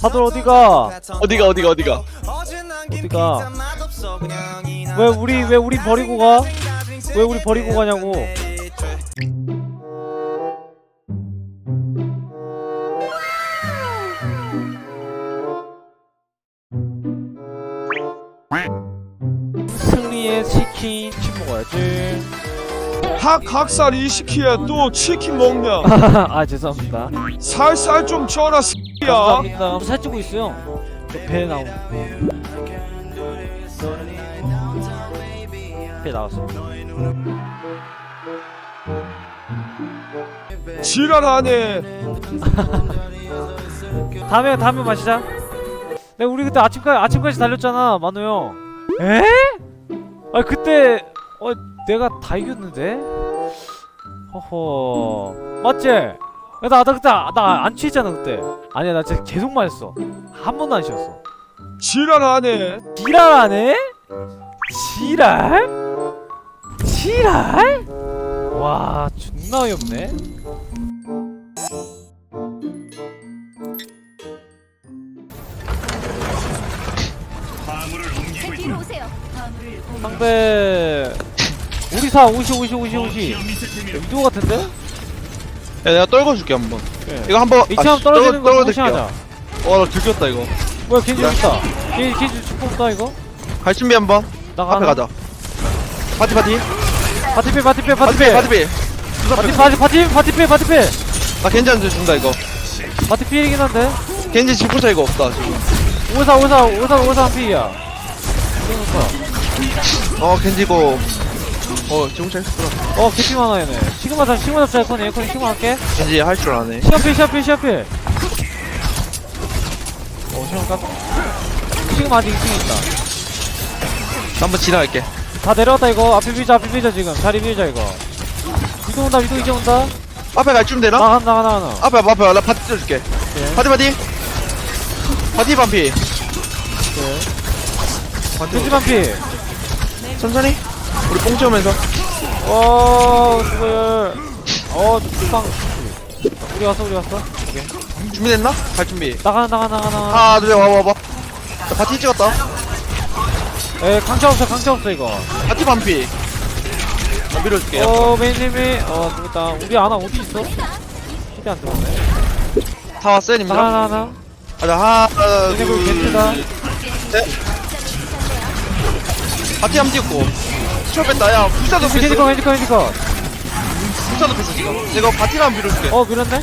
다들 어디가? 어디가 어디가 어디가 어디가? 왜 우리 왜 우리 버리고 가? 왜 우리 버리고 가냐고? 승리의 치킨 치 먹어야지. 학 각살 20키에 또 치킨 먹냐? 아 죄송합니다. 살살 좀 쪄라 새끼야. 감사합니다. 살찌고 있어요. 저배 나오. 배 나왔어. 지랄하네. 다음에 다음에 마시자. 네 우리 그때 아침까지 아침까지 달렸잖아 만우 형. 에? 아 그때 어 내가 다 이겼는데. 허허 맞지? 나 나 그때 나 안 취했잖아 그때. 아니야 나 진짜 계속 마셨어. 한 번도 안 쉬었어. 지랄하네. 지랄하네? 지랄? 지랄? 와 존나 어이없네. 제 뒤로 오세요. 상대 우리 사 오시 오시 오시 오시 위도 같은데? 야 내가 떨궈줄게 한번. 예. 이거 한번 이처럼 떨어지는 거 무시하자. 어 나 들켰다 이거. 뭐야 겐지 없다. 겐지 겐지 축구 없다 이거? 갈 준비 한번. 나가 앞에 가자. 파티 파티. 바티필 바티필 파티 바티필 파티 바티 바티 바티 바티필 바티필. 나 겐지 한테 준다 이거. 바티필이긴 한데. 겐지 지푸 차이가 없다 지금. 오사 오사 오사 오사 한 필이야. 어 겐지고 어 지금 있어. 어 개피 많아 얘네. 시그마 잡 시그마 잡자 에코니 에코니 시그마 할게. 겐지 할줄 아네. 시간필 시간필 시간필. 어 시간 깜 시그마 아직 2층에 있다. 한번 지나갈게. 다 내려왔다 이거. 앞에 밀자 앞에 밀자 지금. 자리 밀자 이거. 위도 온다 위도 이제 온다. 앞에 갈 준비 되나? 나가 나가 나가 나가. 앞에 앞에 나 파티 쪄줄게. 네. 파티 파티 파티 반피. 겐지 반피. 천천히 우리 뽕 채우면서. 어 수고해. 어 빵. 우리 왔어 우리 왔어. 준비됐나? 갈 준비. 나가 나가 나가 나가. 하나 둘 와봐 와봐 나 파티 찍었다. 에 강차 없어 강차 없어 이거. 파티 반피. 나 밀어줄게 어 메인님이 어 죽었다. 우리 아나 어디 있어? 시대 안 들어오네. 다 왔어요 님들? 나가 나가 나가 가자 하나 얘네 그 겐트다. 파티 한번 찍고 추월 뺐다 야. 겐지 뺐어 거 겐지 거어 불사도 뺐어 지금 내가 파티를 한번 밀어줄게. 밀었네?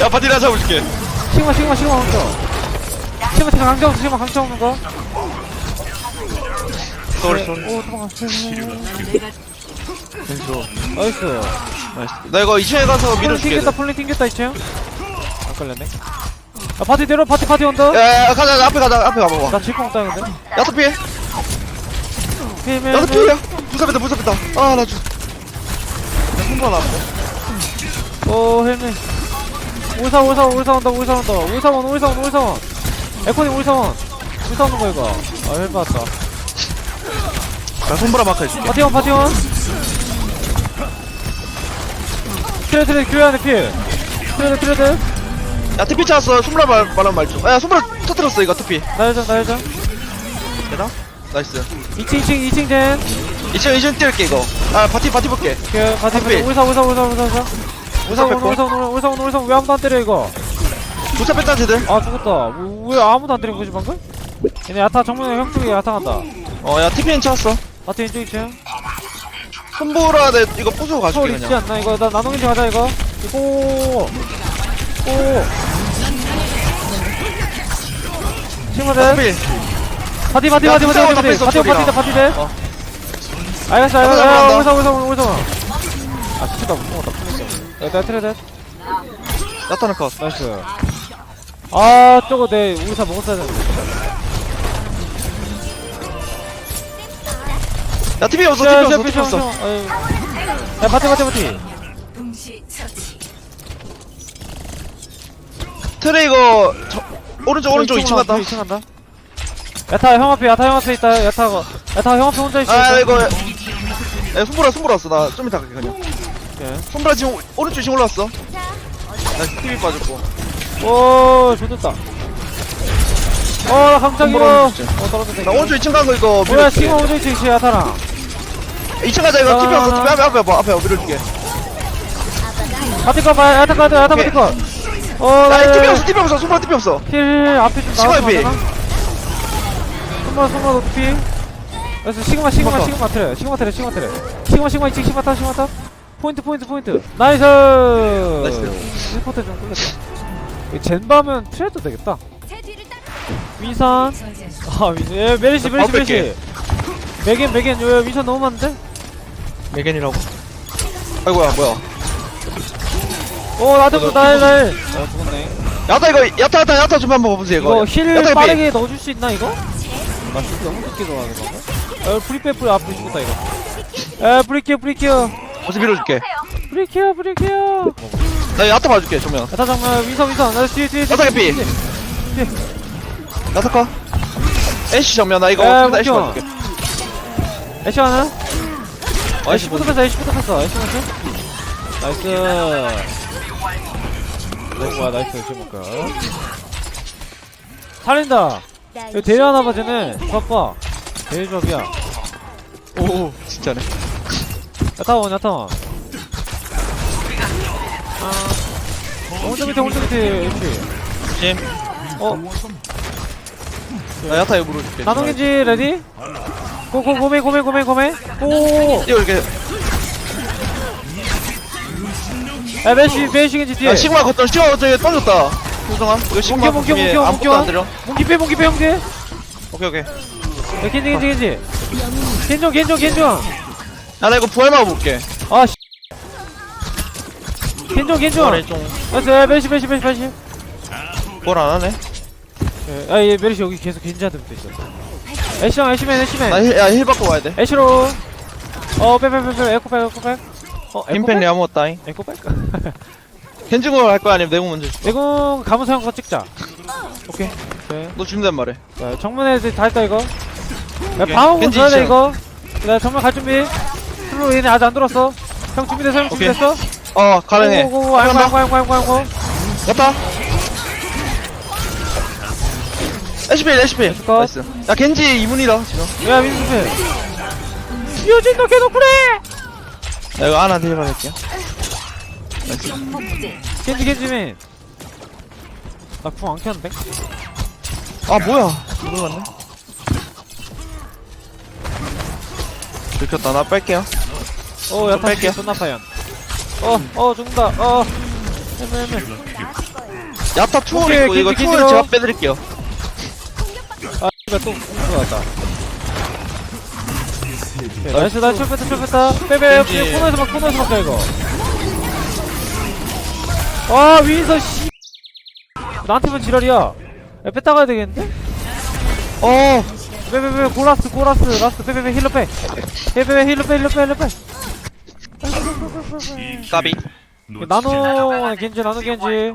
야 하나 잡아줄게. 시그마 시그마 시그마 강차 시그마 시그마 강차 없어 시그마 강차 없는 거. 쏘리 쏘리. 오 도망갔어 나이스. 나 이거 2층에 가서 플린 밀어줄게. 튕겼다 플린 튕겼다 2층. 안 걸렸네? 아 파티 내려 파티 파티 온다 야야 가자 나 앞에 가자 앞에 가봐봐 나 질풍 없다 근데 야타 피 불사 뺐다 불사 뺐다 아나 죽. 나 손발 나왔어 오 헬멧. 울사 울사 울사 온다 울사 온다. 울사원 울사원 울사원 에코님 울사원 울사 오는 거 이거. 아 헬멧 왔다. 나 손보라 마크 해줄게. 파티원 파티원. 트레 트레 교회하네 필 트레드 트레드 야 TP 찾았어. 손보라 말, 말한 말좀 야 손보라 터뜨렸어 이거 TP 나열전 되나? 나이스. 2층 2층 2층 젠 2층 2층 뛸게 이거. 아 파티 파티 볼게. 그 파티 앞에. 울사 울사 울사 울사 울사 울사 울사원 뺐고. 울사원 울사원 울사원 왜 아무도 안 때려 이거? 불사 뺐다 쟤들. 아 죽었다. 뭐, 왜 아무도 안 때린 거지 방금? 얘네 야타 정문에 형 쪽에 야타 간다. 어야 TP는 찾았어. 파티 왼쪽 2층 손보라 내 이거 부수고 가줄게 있지 그냥. 않나? 이거 나 나노겐지 가자 이거. 이거. 오. 친구들 파티 파티 야, 파티 파티 파티 파티. 파티 파티 돼 어. 알겠어 잡아, 알겠어. 잡아, 야 잡아. 오사 오사 오사. 아 진짜 못 먹었다. 풀렸어. 야 내가 트레드 야타는 컷 나이스. 아 저거 내 우리사 먹었어야 되는데. 야 TP 없어 야, TP 야, 없어 야, 없어. 야, 파티 파티 파티. 트레 이거 저, 오른쪽 오른쪽 2층 갔다. 2층 간다 야타 형 앞에 야타 형 앞에 있다. 야타가 야타 형 앞에 혼자 있어. 아 이거 야 손보라 손보라 왔어. 나 좀 이따 갈게 그냥. 오케이. 손보라 지금 오른쪽 지금 올라왔어. 나 TV 빠졌고. 오 좋됐다. 어나 깜짝이야 손보라 어 진짜. 떨어졌다 나 오른쪽 2층 간 거 이거 뭐야 밀어줄게. 시그마 오른쪽 있지 지 야타랑. 2층 가자 이거. TP 없어 TP 앞에 앞에 봐 앞에 밀어줄게. 바티컷 봐 야타 가드 야타 오케이. 바티컷. 나 어나 TP 없어 TP 없어. 손보라 TP 없어. 힐 앞에 좀 피. 되나? 손만 손만 높이. 그래서 시그마 시그마. 시그마 트레 시그마 트레 시그마 트레. 시그마 시그마 2층 시그마 타 시그마 타. 포인트 포인트 포인트. 나이스. 1포트 좀 끌렸다 이 젠바면 트레도 되겠다. 위선. 아 위선. 예 메리시 메리시. 메리시. 메겐 메겐. 요 위선 너무 많은데? 메겐이라고. 아이고야 뭐야. 오 나도 그 나일 나일 아 죽었네. 야타 이거 야타 야타 야타 좀 한번 봐보세요 이거. 이거 힐 야타 빠르게 넣어줄 수 있나 이거? 나힐 너무 늦게 들어가는 건가? 어 프리페 프리 아 프리 죽었다 이거. 에 프리키어 프리키어 어서 밀어줄게. 프리키어 프리키어 나 야타 봐줄게 정면. 야타 장면 위선 위선 나 뒤에 뒤에 야타 개피. 야타 커 애쉬 정면 나 이거 에, 둘다 애쉬 웃겨. 봐줄게. 애쉬 하나? 아, 애쉬 뺐어 애쉬 부터 뺐어. 애쉬 먼저 나이스. 어, 뭐야 나이스 애쉬 먹까 살린다 이거 대회 하나 봐 쟤네. 봐봐 대회 조합이야. 오 진짜네. 야타원 야 타원 아 오른쪽 밑에 오른쪽 밑에 애쉬 심. 어. 나 야타 이거 물어줄게. 나노겐지 레디? 고고 고메 고메 고메 고메 오 이거 이렇게. 야 메시 메시 겐지 뒤에. 야 시그마 걷던 시그마 걷던 이거 떨어졌다 효정아 이거 시그마 뭉겨, 뭉겨, 걷던 뭉겨, 아무것도 안 뭉겨. 들려 몽기 빼 몽기 빼 오케이 오케이. 겐지 겐지 겐지. 겐종 겐종 겐종 야나 이거 부활만 볼게. 아 씨. 겐종 겐종 부활해 좀 나이스. 야, 메시 메시 메시 메시. 부활 안 하네? 아얘 메리시 여기 계속 겐지한테 붙어있어. 애쉬랑 애쉬맨 애쉬맨. 나힐 받고 와야 돼. 애쉬로. 어 빼빼빼빼 에코백 에코백 어 힘팬이 아무것도 아잉. 에코백? 겐징을 할 거야 아니면 내공 먼저 줄까? 내공 가문 사용 거 찍자 오케이 오케이 너 준비된 말해 자, 정문에 이제 다 했다 이거. 야, 오케이. 방어구 겐지 줘야 돼. 이거. 나 정문 갈 준비. 슬로 얘네 아직 안 들었어. 형 준비됐어? 형 오케이. 준비됐어? 어 가능해 오고고 아이고 아이고 아이고 아이고 아이고. 야타 에시필 에시필 에스컷. 나이스 야 겐지 이문이다 지금 야 민수패. 유진 너 계속 그래. 야 이거 아나한테 해봐야겠게 겐지 겐지민. 나궁안 켰는데? 아 뭐야 이걸 맞네 들켰다 나 뺄게요 어 야타 뺄게요. 존나 파연. 어어 죽는다. 어. 헤매 헤매. 야타 투어 오케이, 있고 이거 겐지, 투어를 겐지로. 제가 빼드릴게요 아 이거 또 공수 왔다. 오케이, 나이스 나이스 뺐다 뺐다. 빼빼 겐지. 코너에서 막 코너에서 막자 이거. 아 위에서 씨. 나한테만 지랄이야. 야 뺐다 가야 되겠는데? 어 빼빼빼 고라스 고라스 라스트 빼빼빼 힐러 빼. 빼빼빼 힐러 빼 힐러 빼 힐러 빼. 까비 나노 겐지 나노 겐지.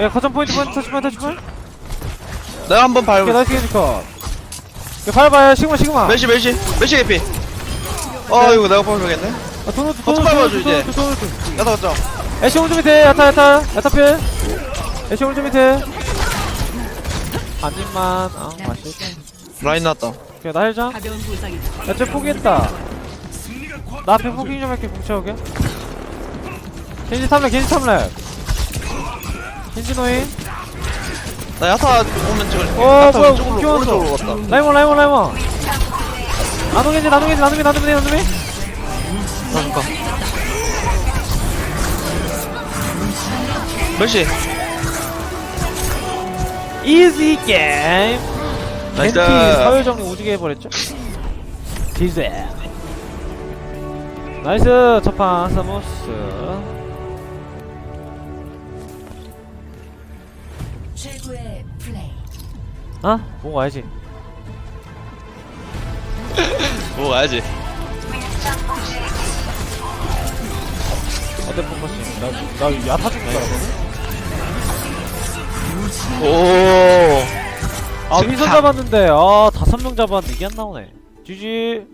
야 거점 포인트 포인트 터치포인트 터치포인트. 내가 한번 오케이 나이스 겐지 컷. 야 밟아봐요 시그마 시그마. 메시 메시 메시 개피 어 이거 내가 밟아야겠네 아, 돈을 줘, 거점 밟아줘, 줘, 이제. 돈을 줘. 야타 가자 애쉬 오른쪽 밑에 야타 야타. 야타 필. 애쉬 오른쪽 밑에 한입만. 아 맛있다 라인 났다. 오케이 나 헬장. 가벼운 부상이다. 야쟤 포기했다. 나 앞에 포기 좀 할게 공채오게. 겐지 탐랩 겐지 탐랩 겐지 노인. 나 야타 오면 찍을 어, 야타 뭐야, 끼웠어. 오른쪽으로 갔다. 라이몬 라이몬 라이몬 나노 겐지 나노 겐지 나노미 나노미 나노미 잠깐 메시 이지 게임 나이스. 겐지 서열 정리 오지게 해버렸죠? 디제 나이스. 첫판 사모스. 최고의 플레이. 아? 보고 와야지. 뭐 와야지 어때 뽕커씨 나, 나 야타 죽는 줄 알았거든? 오. 아 윈선 잡았는데 아 다섯 명 잡았는데 이게 안 나오네. GG